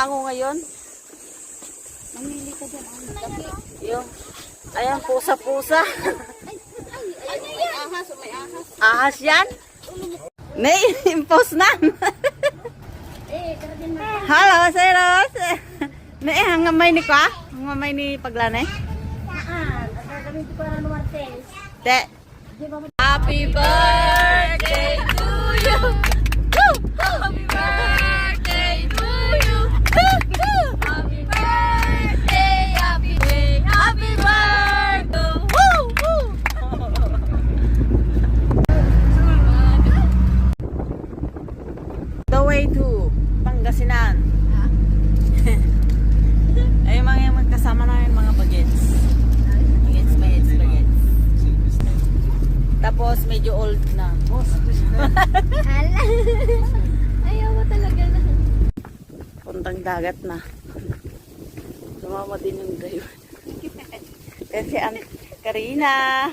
Ako ngayon. Mamili ka dyan. Yung, ayan, pusa-pusa. Ano yan? Ahas, may ahas. Ahas yan? Nay, impose na. Na. Hello, Sir Ross. Nay, hangamay ni ka? Hangamay ni paglanay? Saan? Ang gagawin ko para Martes. Te. Di ba Happy birthday to you. Woo! Happy birthday to you. Woo! Woo! Happy birthday, happy day, happy birthday. Woo! Woo! The way to Pangasinan. Ay, yung mga yung magkasama namin mga bagets. Bagets, bagets, bagets. Tapos medyo old na. Ayaw mo talaga na. Puntang dagat na. Sumama din yung driver. Kasi ang Karina,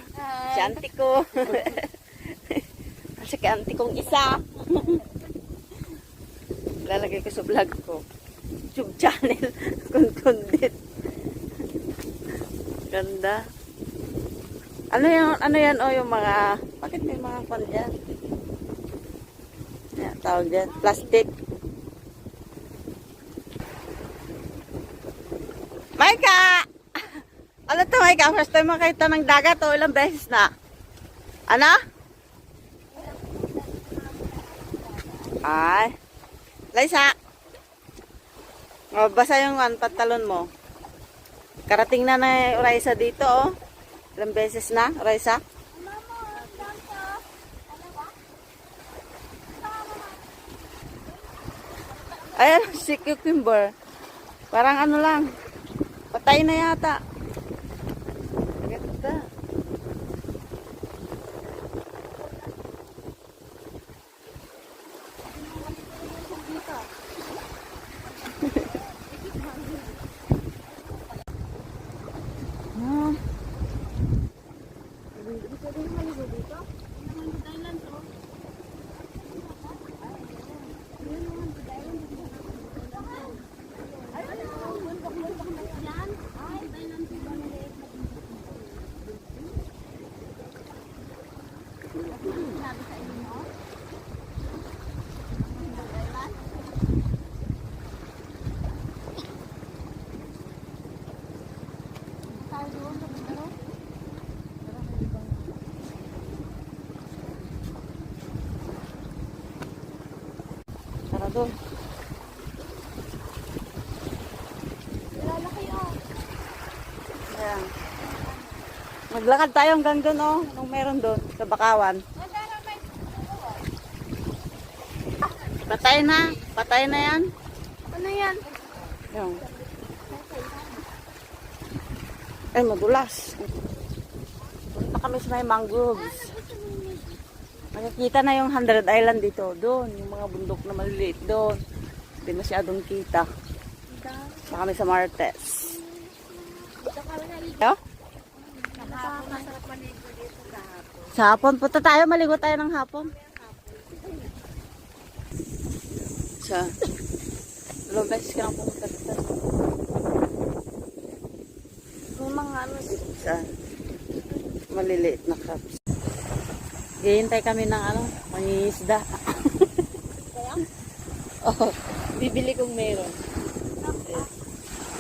si auntie ko. Kasi kay auntie kong isa. Lalagay ko sa vlog ko. YouTube channel. Kunkundit. Ganda. Ano yan, ano yan, o yung mga, bakit may mga pan dyan? Yan, tawag dyan, plastic. Maika! Ano to, Maika? First time makita ng dagat o ilang beses na? Ano? Ay. Laisa. O, basa yung ano, pantalon mo. Karating na na yung Raisa dito, oh. Ilang beses na, Raisa? Ayan, si cucumber. Parang ano lang. Patay na yata. Ganda. Ah. Doon. Lalaki oh. Ayan. Maglakad tayo hanggang doon, oh. Anong meron doon? Sa Bakawan. Patay na. Patay na yan. Ano yan? Yung. Ay, madulas. Punta kami sa may mangroves. Makikita na yung 100 Island dito. Doon, yung mga bundok na maliliit doon. Hindi masyadong kita. Baka kami sa Martes. Dito sa hapon. Sa punta tayo. Maligo tayo ng hapon. Sa dalawang beses ka lang pumunta dito. May mga ano dito sa maliliit na crabs. Hihintay kami ng ano, mangingisda. oh, bibili kung meron.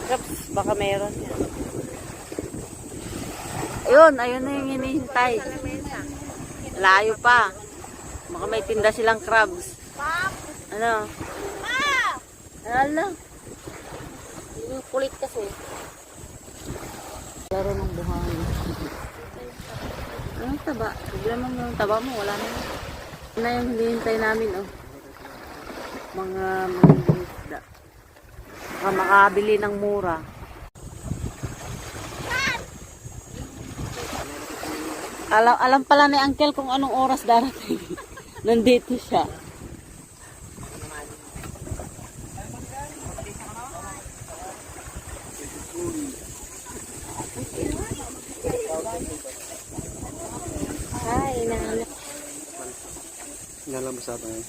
Crabs, baka meron. Ayun, ayun na yung hinihintay. Layo pa. Baka may tinda silang crabs. Ano? Ano? Kulit kasi. Laro ng buhangin. Anong taba? Bigla mo yung taba mo, wala na yun. Na yung hinihintay namin, oh. Mga magiging isda. Baka makabili ng mura. Alam, alam pala ni Uncle kung anong oras darating. Nandito siya. Nalabas ata yun.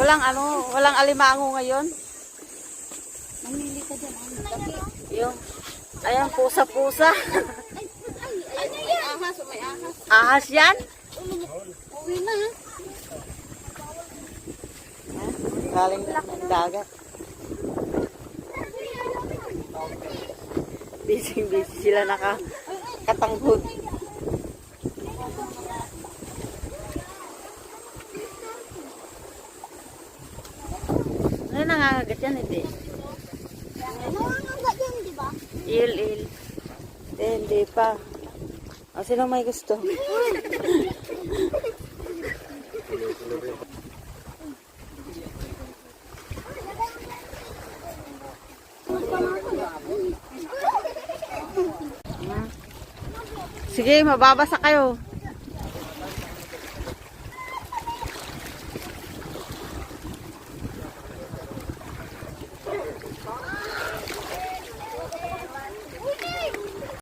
Walang ano, walang alimango ngayon. Mamili ka dyan. Yung, ayan, pusa-pusa. Ay, may ahas, may ahas. Ahas yan. Uwi na. Galing ng dagat. Busy-busy sila naka katanghod. Ano nangangagat yan, hindi? Nangangagat yan, di ba? Il, il. Eh, hindi pa. O, sino may gusto? Sige, mababasa kayo.